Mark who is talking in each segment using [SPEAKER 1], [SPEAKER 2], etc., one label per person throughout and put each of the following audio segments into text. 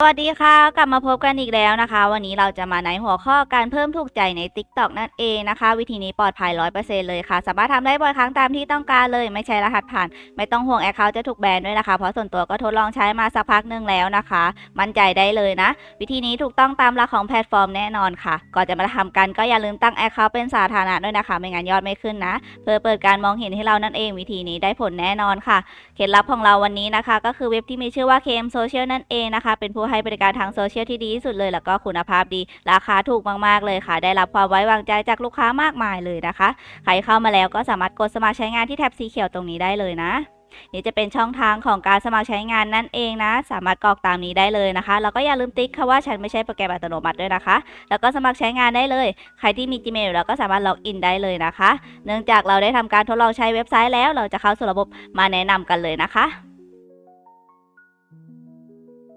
[SPEAKER 1] สวัสดีค่ะ กลับมาพบกันอีกแล้วนะคะ วันนี้เราจะมาในหัวข้อการเพิ่มถูกใจใน TikTok นั่นเองนะคะ วิธีนี้ปลอดภัย 100%เลยค่ะ สามารถทำได้บ่อยครั้งตามที่ต้องการเลย ไม่ใช่รหัสผ่าน ไม่ต้องห่วงแอคเคาท์จะถูกแบนด้วยนะคะ เพราะส่วนตัวก็ทดลองใช้มาสักพักหนึ่งแล้วนะคะ มั่นใจได้เลยนะ วิธีนี้ถูกต้องตามหลักของแพลตฟอร์มแน่นอนค่ะ ก่อนจะมาทำกันก็อย่าลืมตั้งแอคเคาท์เป็นสาธารณะด้วยนะคะ ไม่งั้นยอดไม่ขึ้นนะ เพื่อเปิดการมองเห็นให้เรานั่นเอง วิธีนี้ได้ผลแน่นอนค่ะ เคล็ดลับของเราวันนี้นะคะ ก็คือเว็บที่มีชื่อว่า KM Social นั่นเองนะคะ เป็นผู้ให้บริการทางโซเชียลที่ดีที่สุดเลยแล้วก็คุณภาพดี ราคาถูกมากๆเลยค่ะ ได้รับความไว้วางใจจากลูกค้ามากมายเลยนะคะ ใครเข้ามาแล้วก็สามารถกดสมัครใช้งานที่แท็บสีเขียวตรงนี้ได้เลยนะนี่จะเป็นช่องทางของการสมัครใช้งานนั่นเองนะ สามารถกรอกตามนี้ได้เลยนะคะ แล้วก็อย่าลืมติ๊กคำว่าฉันไม่ใช่โปรแกรมอัตโนมัติด้วยนะคะ แล้วก็สมัครใช้งานได้เลย ใครที่มี Gmail แล้วก็สามารถล็อกอินได้เลยนะคะ เนื่องจากเราได้ทำการทดลองใช้เว็บไซต์แล้ว เราจะเข้าสู่ระบบมาแนะนำกันเลยนะคะ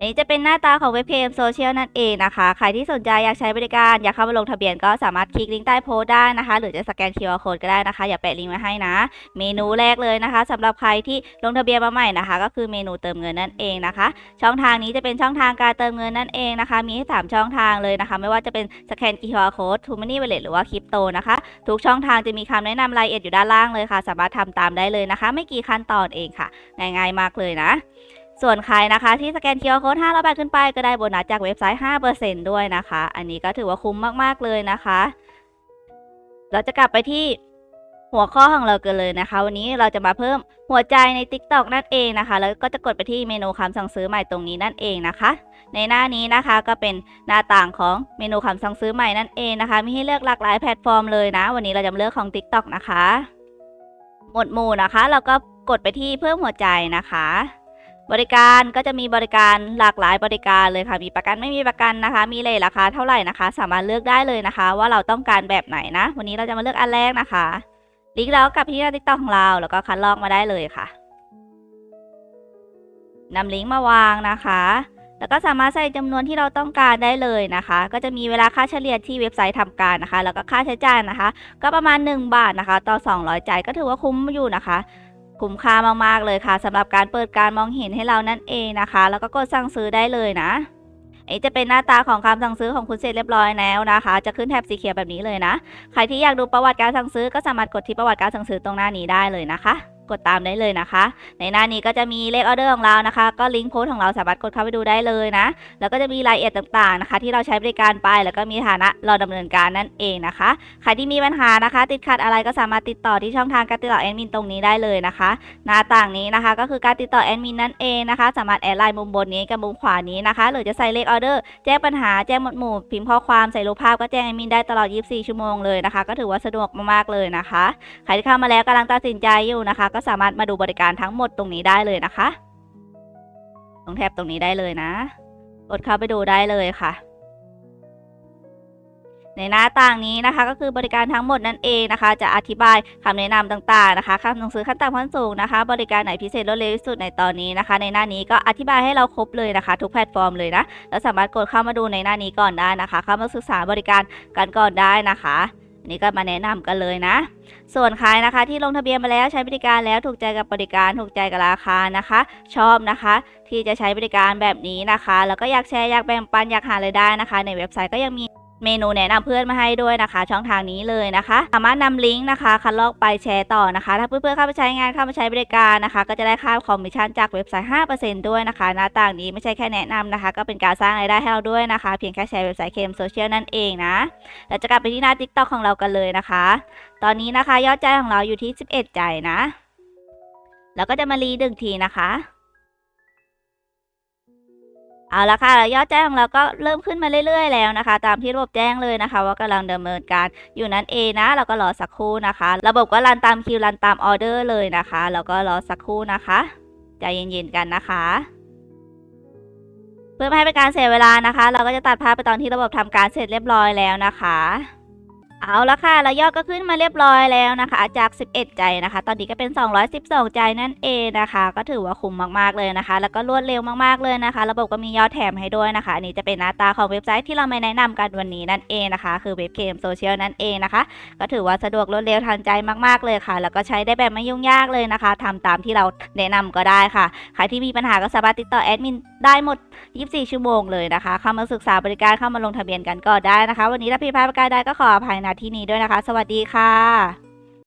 [SPEAKER 1] อันนี้จะเป็นหน้าตาของเว็บเพจโซเชียลนั่นเองนะคะ ใครที่สนใจอยากใช้บริการอยากเข้ามาลงทะเบียนก็สามารถคลิกลิงก์ใต้โพสได้นะคะ หรือจะสแกน QR Code ก็ได้นะคะ อย่าแปะลิงก์ไว้ให้นะ เมนูแรกเลยนะคะสำหรับใครที่ลงทะเบียนมาใหม่นะคะ ก็คือเมนูเติมเงินนั่นเองนะคะ ช่องทางนี้จะเป็นช่องทางการเติมเงินนั่นเองนะคะ มีให้สามช่องทางเลยนะคะ ไม่ว่าจะเป็นสแกน QR Code t o Money Wallet หรือว่าคริปโตนะคะ ทุกช่องทางจะมีคำแนะนำรายละเอียดอยู่ด้านล่างเลยค่ะ สามารถทำตามได้เลยนะคะ ไม่กี่ขั้นตอนเองค่ะ ง่ายๆมากเลยนะ ส่วนใครนะคะที่สแกน QR Code 500บาทขึ้นไปก็ได้โบนัสจากเว็บไซต์ 5%ด้วยนะคะ อันนี้ก็ถือว่าคุ้มมากๆเลยนะคะ เราจะกลับไปที่หัวข้อของเรากันเลยนะคะ วันนี้เราจะมาเพิ่มหัวใจใน TikTok นั่นเองนะคะ แล้วก็จะกดไปที่เมนูคำสั่งซื้อใหม่ตรงนี้นั่นเองนะคะ ในหน้านี้นะคะก็เป็นหน้าต่างของเมนูคำสั่งซื้อใหม่นั่นเองนะคะ มีให้เลือกหลากหลายแพลตฟอร์มเลยนะ วันนี้เราจะเลือกของ TikTok นะคะ หมวดหมู่นะคะ เราก็กดไปที่เพิ่มหัวใจนะคะ บริการก็จะมีบริการหลากหลายบริการเลยค่ะ มีประกันไม่มีประกันนะคะ มีเลทราคาเท่าไหร่นะคะ สามารถเลือกได้เลยนะคะ ว่าเราต้องการแบบไหนนะ วันนี้เราจะมาเลือกอันแรกนะคะ ลิงก์แล้วกับที่หน้าติ๊กต็อกของเราแล้วก็คัดลอกมาได้เลยค่ะนำลิงก์มาวางนะคะ แล้วก็สามารถใส่จำนวนที่เราต้องการได้เลยนะคะ ก็จะมีเวลาค่าเฉลี่ยที่เว็บไซต์ทำการนะคะ แล้วก็ค่าใช้จ่ายนะคะ ก็ประมาณ 1 บาทนะคะ ต่อ 200 จ่ายก็ถือว่าคุ้มอยู่นะคะ คุ้มค่ามากๆเลยค่ะสำหรับการเปิดการมองเห็นให้เรานั่นเองนะคะ แล้วก็กดสั่งซื้อได้เลยนะอันนี้จะเป็นหน้าตาของคำสั่งซื้อของคุณเสร็จเรียบร้อยแล้วนะคะ จะขึ้นแถบสีเขียวแบบนี้เลยนะ ใครที่อยากดูประวัติการสั่งซื้อก็สามารถกดที่ประวัติการสั่งซื้อตรงหน้านี้ได้เลยนะคะ กดตามได้เลยนะคะ ในหน้านี้ก็จะมีเลขออเดอร์ของเรานะคะ ก็ลิงก์โพสต์ของเราสามารถกดเข้าไปดูได้เลยนะ แล้วก็จะมีรายละเอียดต่างๆนะคะ ที่เราใช้บริการไป แล้วก็มีฐานะรอดำเนินการนั่นเองนะคะใครที่มีปัญหานะคะ ติดขัดอะไรก็สามารถติดต่อที่ช่องทางการติดต่อแอดมินตรงนี้ได้เลยนะคะหน้าต่างนี้นะคะก็คือการติดต่อแอดมินนั่นเองนะคะ สามารถแอดไลน์มุมบนนี้กับมุมขวานี้นะคะ หรือจะใส่เลขออเดอร์แจ้งปัญหาแจ้งหมวดหมู่พิมพ์ข้อความใส่รูปภาพก็แจ้งแอดมินได้ตลอด 24 ชั่วโมงเลยนะคะ ก็ถือว่าสะดวกมากๆเลยนะคะใครที่เข้ามาแล้วกำลังตัดสินใจอยู่นะคะก็สามารถมาดูบริการทั้งหมดตรงนี้ได้เลยนะคะ ตรงแท็บตรงนี้ได้เลยนะ กดเข้าไปดูได้เลยค่ะ ในหน้าต่างนี้นะคะ ก็คือบริการทั้งหมดนั่นเองนะคะ จะอธิบายคำแนะนำต่าง ๆ นะคะคำหนังสือขั้นต่ำขั้นสูงนะคะ บริการไหนพิเศษรวดเร็วที่สุดในตอนนี้นะคะ ในหน้านี้ก็อธิบายให้เราครบเลยนะคะ ทุกแพลตฟอร์มเลยนะแล้วสามารถกดเข้ามาดูในหน้านี้ก่อนได้นะคะ เข้ามาศึกษาบริการกันก่อนได้นะคะ นี่ก็มาแนะนำกันเลยนะ ส่วนใครนะคะที่ลงทะเบียนมาแล้วใช้บริการแล้วถูกใจกับบริการถูกใจกับราคานะคะ ชอบนะคะ ที่จะใช้บริการแบบนี้นะคะ แล้วก็อยากแชร์อยากแบ่งปันอยากหารายได้นะคะ ในเว็บไซต์ก็ยังมี เมนูแนะนำเพื่อนมาให้ด้วยนะคะ ช่องทางนี้เลยนะคะ สามารถนำลิงก์นะคะคัดลอกไปแชร์ต่อนะคะ ถ้าเพื่อนๆเข้าไปใช้งานเข้ามาใช้บริการนะคะ ก็จะได้ค่าคอมมิชชั่นจากเว็บไซต์ 5%ด้วยนะคะ หน้าต่างนี้ไม่ใช่แค่แนะนำนะคะ ก็เป็นการสร้างรายได้ให้เราด้วยนะคะ เพียงแค่แชร์เว็บไซต์เคมโซเชียลนั่นเองนะเราจะกลับไปที่หน้า TikTok ของเรากันเลยนะคะ ตอนนี้นะคะยอดใจของเราอยู่ที่ 11 ใจนะ แล้วก็จะมารีดึงทีนะคะ เอาละค่ะยอดแจ้งของเราก็เริ่มขึ้นมาเรื่อยๆแล้วนะคะ ตามที่ระบบแจ้งเลยนะคะ ว่ากำลังดำเนินการอยู่นั้นเองนะเราก็รอสักครู่นะคะ ระบบก็รันตามคิวรันตามออเดอร์เลยนะคะแล้วก็รอสักครู่นะคะใจเย็นๆกันนะคะเพื่อไม่ให้เป็นการเสียเวลานะคะ เราก็จะตัดภาพไปตอนที่ระบบทำการเสร็จเรียบร้อยแล้วนะคะ เอาละค่ะแล้วยอดก็ขึ้นมาเรียบร้อยแล้วนะคะ จาก 11 ใจนะคะ ตอนนี้ก็เป็น 212 ใจนั่นเองนะคะ ก็ถือว่าคุ้มมากๆเลยนะคะ แล้วก็รวดเร็วมากๆเลยนะคะ ระบบก็มียอดแถมให้ด้วยนะคะอันนี้จะเป็นหน้าตาของเว็บไซต์ที่เรามาแนะนำกันวันนี้นั่นเองนะคะ คือเว็บเกมโซเชียลนั่นเองนะคะ ก็ถือว่าสะดวกรวดเร็วทันใจมากๆเลยค่ะ แล้วก็ใช้ได้แบบไม่ยุ่งยากเลยนะคะทำตามที่เราแนะนำก็ได้ค่ะใครที่มีปัญหาก็สามารถติดต่อแอดมินได้หมด 24 ชั่วโมงเลยนะคะเข้ามาศึกษาบริการเข้ามาลงทะเบียนกันก็ได้นะคะ วันนี้ถ้าผิดพลาดประการใดก็ขออภัยณที่นี้ด้วยนะคะ สวัสดีค่ะ